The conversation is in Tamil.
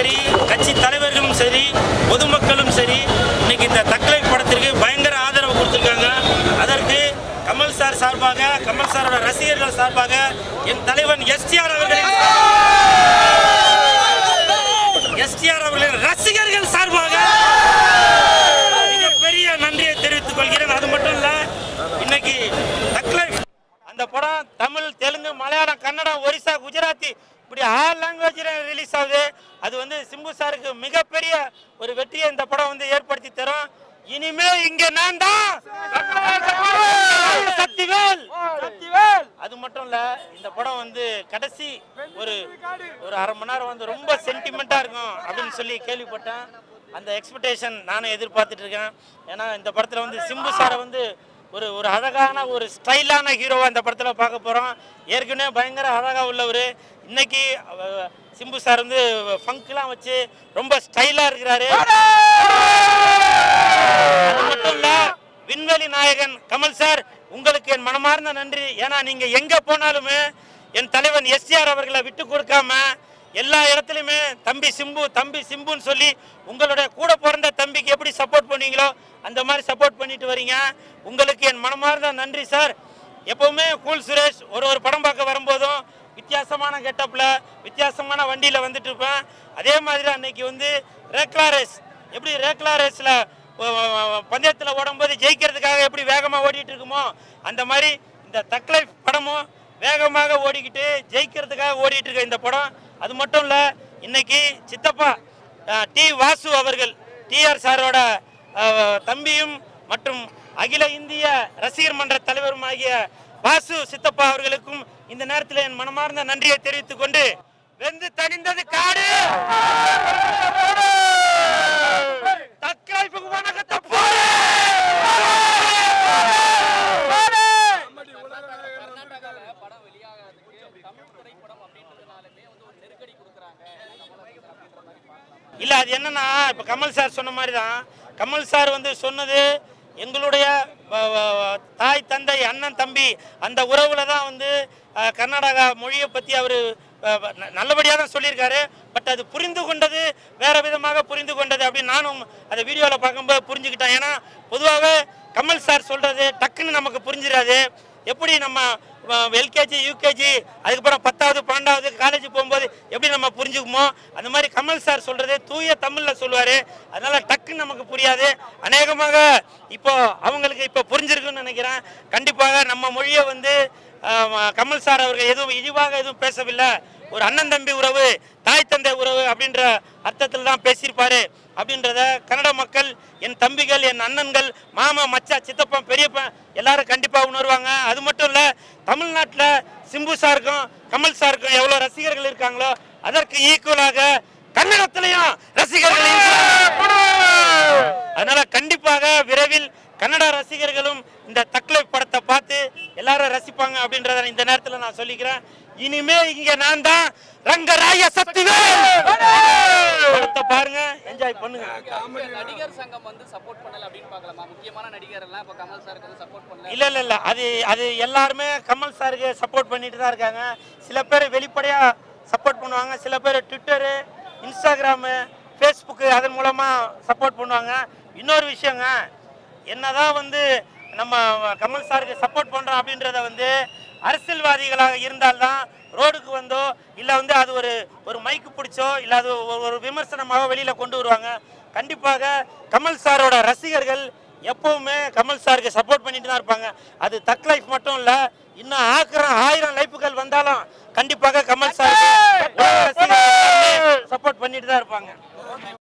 சரி கட்சி தலைவர்களும் சரி பொதுமக்களும் சரி இன்னைக்கு இந்த தக்கலை படத்திற்கு பயங்கர ஆதரவு கொடுத்துருக்காங்க. அதற்கு கமல் சார் சார்பாக கமல் சாரோட ரசிகர்கள் சார்பாக என் தலைவன் எஸ்டிஆர் அவர்களின் எஸ்டிஆர் அவர்களின் ரசிகர்கள் சார்பாக மிகப்பெரிய நன்றியை தெரிவித்துக் கொள்கிறேன். அது மட்டும் இல்ல இன்னைக்கு தக்கலை அந்த படம் தமிழ் தெலுங்கு மலையாளம் கன்னடம் ஒரிசா குஜராத்தி இப்படி ஆல் லாங்குவேஜில் ரிலீஸ் ஆகுது. அது வந்து சிம்பு சாருக்கு மிகப்பெரிய ஒரு வெற்றியை இந்த படம் வந்து ஏற்படுத்தி தரும். இனிமே இங்க நான் தான் சக்திவேல் சக்திவேல் அது மட்டும் இல்ல இந்த படம் வந்து கடைசி ஒரு ஒரு அரை மணி நேரம் வந்து ரொம்ப சென்டிமெண்டா இருக்கும் அப்படின்னு சொல்லி கேள்விப்பட்டேன். அந்த எக்ஸ்பெக்டேஷன் நானும் எதிர்பார்த்துட்டு இருக்கேன். ஏன்னா இந்த படத்துல வந்து சிம்பு சாரை வந்து ஒரு ஒரு அழகான ஒரு ஸ்டைலான ஹீரோவா இந்த படத்துல பார்க்க போறோம். ஏற்கனவே பயங்கர அழகா உள்ளவர். இன்னைக்கு சிம்பு சார் வந்து ஃபங்க்லாம் வச்சு ரொம்ப ஸ்டைலா இருக்கிறாரு. அது மட்டும் இல்ல விண்வெளி நாயகன் கமல் சார் உங்களுக்கு என் மனமார்ந்த நன்றி. ஏன்னா நீங்க எங்க போனாலுமே என் தலைவன் எஸ்ஆர் அவர்களை விட்டு கொடுக்காம எல்லா இடத்துலையுமே தம்பி சிம்பு தம்பி சிம்புன்னு சொல்லி உங்களுடைய கூட பிறந்த தம்பிக்கு எப்படி சப்போர்ட் பண்ணுவீங்களோ அந்த மாதிரி சப்போர்ட் பண்ணிட்டு வரீங்க. உங்களுக்கு என் மனமார்ந்த நன்றி சார் எப்போவுமே கூல் சுரேஷ் ஒரு ஒரு படம் பார்க்க வரும்போதும் வித்தியாசமான கெட்டப்பில் வித்தியாசமான வண்டியில் வந்துட்டு இருப்பேன் அதே மாதிரி அன்னைக்கு வந்து ரேக்லா ரேஸ். எப்படி ரேக்லா ரேஸில் பந்தயத்தில் ஓடும்போது ஜெயிக்கிறதுக்காக எப்படி வேகமாக ஓடிட்டு இருக்குமோ அந்த மாதிரி இந்த தக்லை படமும் வேகமாக ஓடிக்கிட்டு ஜெயிக்கிறதுக்காக ஓடிட்டு இருக்க இந்த படம் அது மட்டும் இல்லை இன்னைக்கு சித்தப்பா டி வாசு அவர்கள் டிஆர் சாரோட தம்பியும் மற்றும் அகில இந்திய ரசிகர் மன்ற தலைவரும் ஆகிய வாசு சித்தப்பா அவர்களுக்கும் இந்த நேரத்தில் என் மனமார்ந்த நன்றியை தெரிவித்துக் கொண்டு வெந்து தணிந்தது காடு தற்காலிப்புக்கு வணக்கத்தை போடு கர்நாடகால படம் வெளியாகிறதுக்கு தமிழ் திரைப்படம் அப்படின்றதுனாலுமே வந்து ஒரு நெருக்கடி கொடுக்குறாங்க கமலஹாசன் அப்படின்ற மாதிரி பார்க்கலாம் இல்லை அது என்னன்னா இப்போ கமல் சார் சொன்ன மாதிரி தான் கமல் சார் வந்து சொன்னது எங்களுடைய தாய் தந்தை அண்ணன் தம்பி அந்த உறவுல தான் வந்து கர்நாடகா மொழியை பற்றி அவர் நல்லபடியாக தான் சொல்லியிருக்காரு. பட் அது புரிந்து கொண்டது வேற விதமாக புரிந்து கொண்டது அப்படின்னு நானும் அந்த வீடியோவில் பார்க்கும்போது புரிஞ்சுக்கிட்டேன். ஏன்னா பொதுவாகவே கமல் சார் சொல்கிறது டக்குன்னு நமக்கு புரிஞ்சிடாது எப்படி நம்ம எல்கேஜி யூகேஜி அதுக்கப்புறம் பத்தாவது பன்னெண்டாவது காலேஜ் போகும்போது எப்படி நம்ம புரிஞ்சுக்குமோ அந்த மாதிரி கமல் சார் சொல்கிறது தூய தமிழில் சொல்லுவார். அதனால் டக்குன்னு நமக்கு புரியாது. அநேகமாக இப்போ அவங்களுக்கு இப்போ புரிஞ்சிருக்குன்னு நினைக்கிறேன். கண்டிப்பாக நம்ம மொழியை வந்து கமல் சார் அவர்கள் எதுவும் இழிவாக எதுவும் பேசவில்லை. ஒரு அண்ணன் தம்பி உறவு தாய் தந்தை உறவு அப்படின்ற அர்த்தத்தில் தான் பேசியிருப்பாரு. அப்படின்றத கன்னட மக்கள் என் தம்பிகள் என் அண்ணன்கள் மாமா மச்சா சித்தப்பா பெரியப்பா எல்லாரும் கண்டிப்பாக உணர்வாங்க. அது மட்டும் இல்லை தமிழ்நாட்டில் சிம்பு சாருக்கும் கமல் சாருக்கும் எவ்வளோ ரசிகர்கள் இருக்காங்களோ அதற்கு ஈக்குவலாக கன்னடத்திலையும் ரசிகர்கள். அதனால கண்டிப்பாக விரைவில் கன்னட ரசிகர்களும் இந்த தக்லை படத்தை பார்த்து எல்லாரும் ரசிப்பாங்க அப்படின்றத இந்த நேரத்தில் நான் சொல்லிக்கிறேன். இனிமே இங்க நான் தான் ரங்கராய சக்திவேல். படத்தை பாருங்க. என்ஜாய் பண்ணுங்க. நடிகர் சங்கம் வந்து சப்போர்ட் பண்ணல அப்படின்னு பார்க்கலாமா? முக்கியமான நடிகர் எல்லாம் இப்ப கமல் சாருக்கு வந்து சப்போர்ட் பண்ணல. இல்ல இல்ல இல்ல. அது அது எல்லாருமே கமல் சாருக்கு சப்போர்ட் பண்ணிட்டு தான் இருக்காங்க. சில பேர் வெளிப்படையா சப்போர்ட் பண்ணுவாங்க. சில பேர் ட்விட்டரு இன்ஸ்டாகிராமு ஃபேஸ்புக்கு அதன் மூலமா சப்போர்ட் பண்ணுவாங்க. இன்னொரு விஷயங்க என்னதான் வந்து நம்ம கமல் சாருக்கு சப்போர்ட் பண்றோம் அப்படின்றத வந்து அரசியல்வாதிகளாக இருந்தால்தான் ரோடுக்கு வந்தோ இல்லை வந்து அது ஒரு ஒரு மைக்கு பிடிச்சோ இல்லை அது ஒரு- ஒரு விமர்சனமாக வெளியில் கொண்டு வருவாங்க. கண்டிப்பாக கமல் சாரோட ரசிகர்கள் எப்பவுமே கமல் சாருக்கு சப்போர்ட் பண்ணிட்டு தான் இருப்பாங்க. அது தக் லைஃப் மட்டும் இல்லை இன்னும் ஆக்கிரம் ஆயிரம்